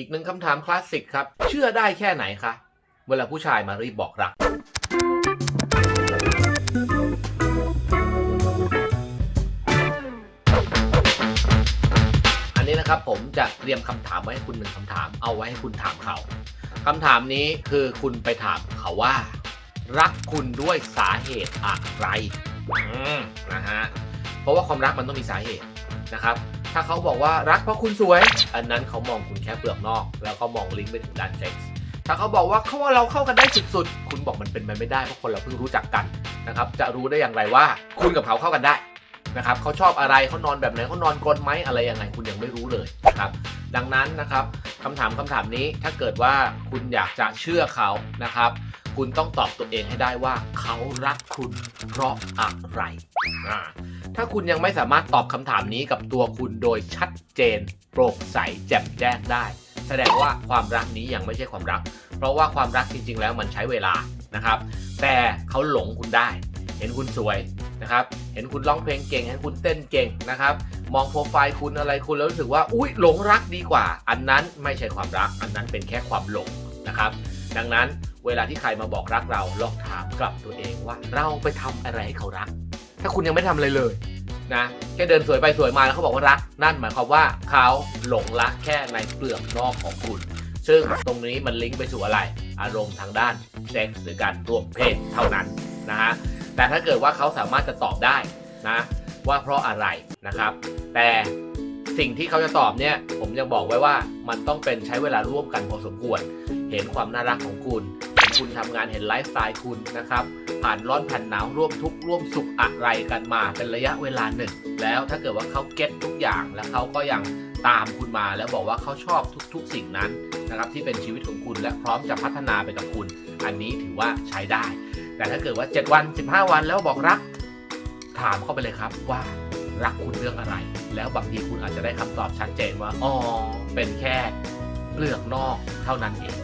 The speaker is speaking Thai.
อีกหนึ่งคำถามคลาสสิกครับ เชื่อได้แค่ไหนคะ เวลาผู้ชายมารีบบอกรัก อันนี้นะครับผมจะเตรียมคำถามไว้ให้คุณหนึ่งคำถาม เอาไว้ให้คุณถามเขาคำถามนี้คือคุณไปถามเขาว่า รักคุณด้วยสาเหตุอะไรนะฮะ เพราะว่าความรักมันต้องมีสาเหตุนะครับ ถ้าเขาบอกว่ารักเพราะคุณสวย อันนั้นเขามองคุณแค่เปลือกนอก แล้วก็มองลิงก์ไปถึงด้านเซ็กส์ถ้าเขาบอกว่าเขาว่าเราเข้ากันได้สุดๆ คุณบอกมันเป็นไปไม่ได้เพราะคนเราเพิ่งรู้จักกันนะครับ จะรู้ได้อย่างไรว่าคุณกับเขาเข้ากันได้นะครับเขาชอบอะไรเขานอนแบบไหนเขานอนกลนไหมอะไรยังไงคุณยังไม่รู้เลยนะครับดังนั้นนะครับคำถามคำถามนี้ถ้าเกิดว่าคุณอยากจะเชื่อเขานะครับ คุณต้องตอบตัวเองให้ได้ว่า เขารักคุณเพราะอะไร ถ้าคุณยังไม่สามารถตอบคำถามนี้กับตัวคุณโดยชัดเจน โปร่งใสแจ่มแจ้งได้ แสดงว่าความรักนี้ยังไม่ใช่ความรัก เพราะว่าความรักจริง ๆ แล้วมันใช้เวลานะครับ แต่เขาหลงคุณได้ เห็นคุณสวยนะครับ เห็นคุณร้องเพลงเก่ง เห็นคุณเต้นเก่งนะครับ มองโปรไฟล์คุณอะไรคุณแล้วรู้สึกว่า อุ้ยหลงรักดีกว่า อันนั้นไม่ใช่ความรัก อันนั้นเป็นแค่ความหลงนะครับ ดังนั้น เวลาที่ใครมาบอกรักเราลองถามกลับตัวเองว่า เราไปทำอะไรให้เขารัก ถ้าคุณยังไม่ทำอะไรเลยนะแค่เดินสวยไปสวยมาแล้วเขาบอกว่ารัก นั่นหมายความว่าเขาหลงรักแค่ในเปลือกนอกของคุณ ซึ่งตรงนี้มันลิงก์ไปสู่อะไร อารมณ์ทางด้านเซ็กส์หรือการร่วมเพศเท่านั้นนะฮะแต่ถ้าเกิดว่าเขาสามารถจะตอบได้นะว่าเพราะอะไรนะครับ แต่สิ่งที่เขาจะตอบเนี่ยผมยังบอกไว้ว่ามันต้องเป็นใช้เวลาร่วมกันพอสมควร เห็นความน่ารักของคุณ คุณทำงานเห็นไลฟ์สไตล์คุณนะครับ ผ่านร้อนผ่านหนาวร่วมทุกข์ร่วมสุขอะไรกันมาเป็นระยะเวลาหนึ่ง แล้วถ้าเกิดว่าเขาเก็ตทุกอย่างแล้วเขาก็ยังตามคุณมาแล้วบอกว่าเขาชอบทุกๆ สิ่งนั้นนะครับที่เป็นชีวิตของคุณและพร้อมจะพัฒนาไปกับคุณ อันนี้ถือว่าใช้ได้ แต่ถ้าเกิดว่า 7 วัน 15 วันแล้วบอกรัก ถามเข้าไปเลยครับว่ารักคุณเรื่องอะไร แล้วบางทีคุณอาจจะได้คำตอบชัดเจนว่าอ๋อเป็นแค่เปลือกนอกเท่านั้นเอง